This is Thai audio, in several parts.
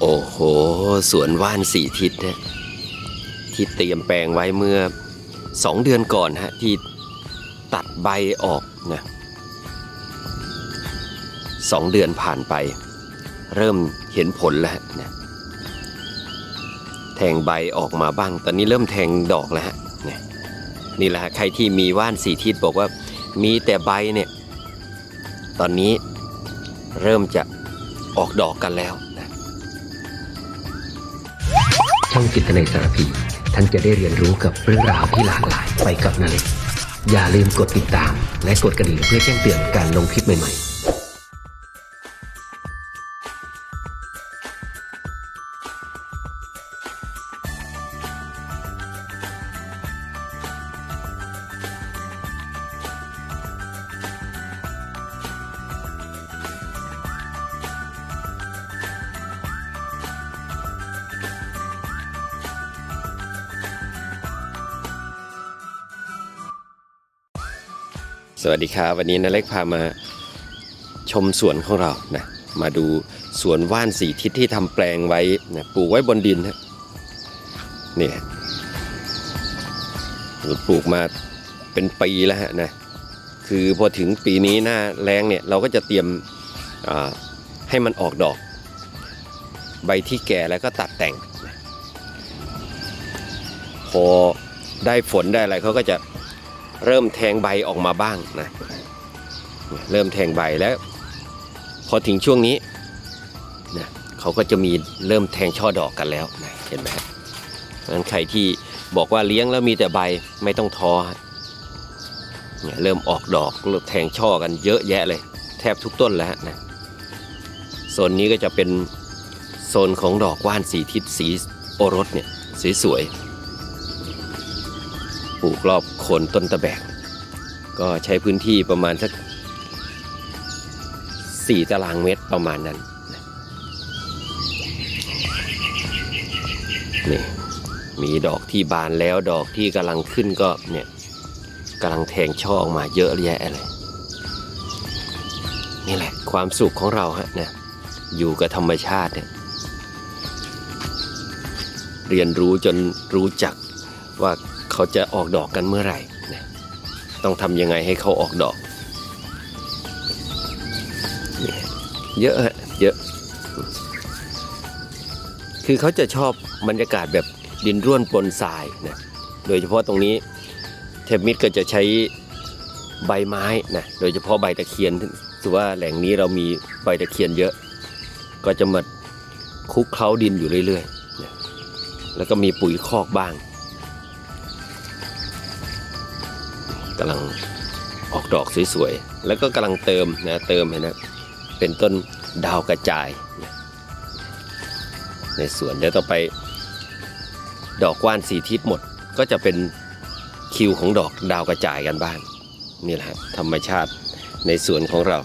โอ้โห สวนว่านสี่ทิศนะที่เตรียมแปลงไว้เมื่อสองเดือนก่อนฮะที่ตัดใบออกนะสองเดือนผ่านไป เริ่มเห็นผลแล้วนะแทงใบออกมาบ้าง ตอนนี้เริ่มแทงดอกแล้วฮะนะนี่แหละฮะใครที่มีว่านสี่ทิศบอกว่ามีแต่ใบเนี่ย ตอนนี้เริ่มจะออกดอกกันแล้ว ช่องจิตในยสารพี ท่านจะได้เรียนรู้กับเรื่องราวที่หลากหลายไปกับนาเล็กอย่าลืมกดติดตาม และกดกระดิ่งเพื่อแจ้งเตือนการลงคลิปใหม่ๆ สวัสดีครับวันนี้นาเล็กพามาชมสวนของเรานะมาดูสวนว่านสีทิศที่ทำแปลงไว้นะปลูกไว้บนดินฮะนี่ปลูกมาเป็นปีแล้วฮะนะคือพอถึงปีนี้หน้าแรงเนี่ยเราก็จะเตรียมให้มันออกดอก ใบที่แก่แล้วก็ตัดแต่ง พอได้ฝนได้อะไรเขาก็จะ เริ่มแทงใบออกมาบ้างนะเริ่มแทงใบแล้ว พอถึงช่วงนี้นะเขาก็จะมีเริ่มแทงช่อดอกกันแล้วนะเห็นไหมครับเพราะฉะนั้นใครที่บอกว่าเลี้ยงแล้วมีแต่ใบไม่ต้องท้อเนี่ยเริ่มออกดอกเริ่มแทงช่อกันเยอะแยะเลย แทบทุกต้นแล้วนะโซนนี้ก็จะเป็นโซนของดอกว่านสีทิศสีโอรสเนี่ยสวยๆ ปลูกรอบโคนต้นตะแบก ก็ใช้พื้นที่ประมาณสักสี่ตารางเมตรประมาณนั้นนี่มีดอกที่บานแล้วดอกที่กำลังขึ้นก็เนี่ยกำลังแทงช่อออกมาเยอะแยะเลยนี่แหละความสุขของเราฮะนะอยู่กับธรรมชาติเนี่ยเรียนรู้จนรู้จักว่า เขาจะออกดอกกันเมื่อไหร่นะต้องทำยังไงให้เขาออกดอก เยอะฮะเยอะ คือเขาจะชอบบรรยากาศแบบดินร่วนปนทรายนะโดยเฉพาะตรงนี้เทปมิดก็จะใช้ใบไม้นะโดยเฉพาะใบตะเคียนถือว่าแหล่งนี้เรามีใบตะเคียนเยอะ ก็จะมาคุกเคล้าดินอยู่เรื่อยๆนะแล้วก็มีปุ๋ยคอกบ้างำลังออกดอกสวยๆ แล้วก็กำลังเติมนะเติมเห็นนะเป็นต้นดาวกระจาย ในสวนเดี๋ยวต่อไป ดอกว่านสีทิศหมดก็จะเป็นคิวของดอกดาวกระจายกันบ้างนี่แหละฮะธรรมชาติในสวนของเรา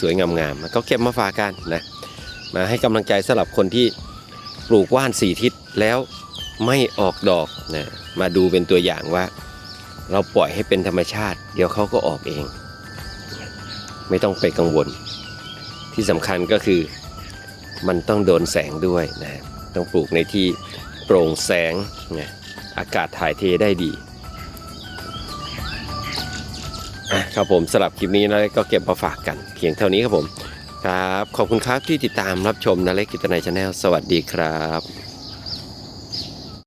สวยๆ งามๆก็เก็บมาฝากกันนะมาให้กำลังใจสำหรับคนที่ปลูกว่านสีทิศแล้วไม่ออกดอกนะมาดูเป็นตัวอย่างว่า เราปล่อยให้เป็นธรรมชาติ เดี๋ยวเขาก็ออกเอง ไม่ต้องไปกังวล ที่สำคัญก็คือมันต้องโดนแสงด้วยนะต้องปลูกในที่โปร่งแสงนะอากาศถ่ายเทได้ดีอะครับผมสำหรับคลิปนี้นะก็เก็บมาฝากกัน เพียงเท่านี้ครับผม ครับ ขอบคุณครับที่ติดตามรับชมนาเล็กกิตนายชาแนลสวัสดีครับ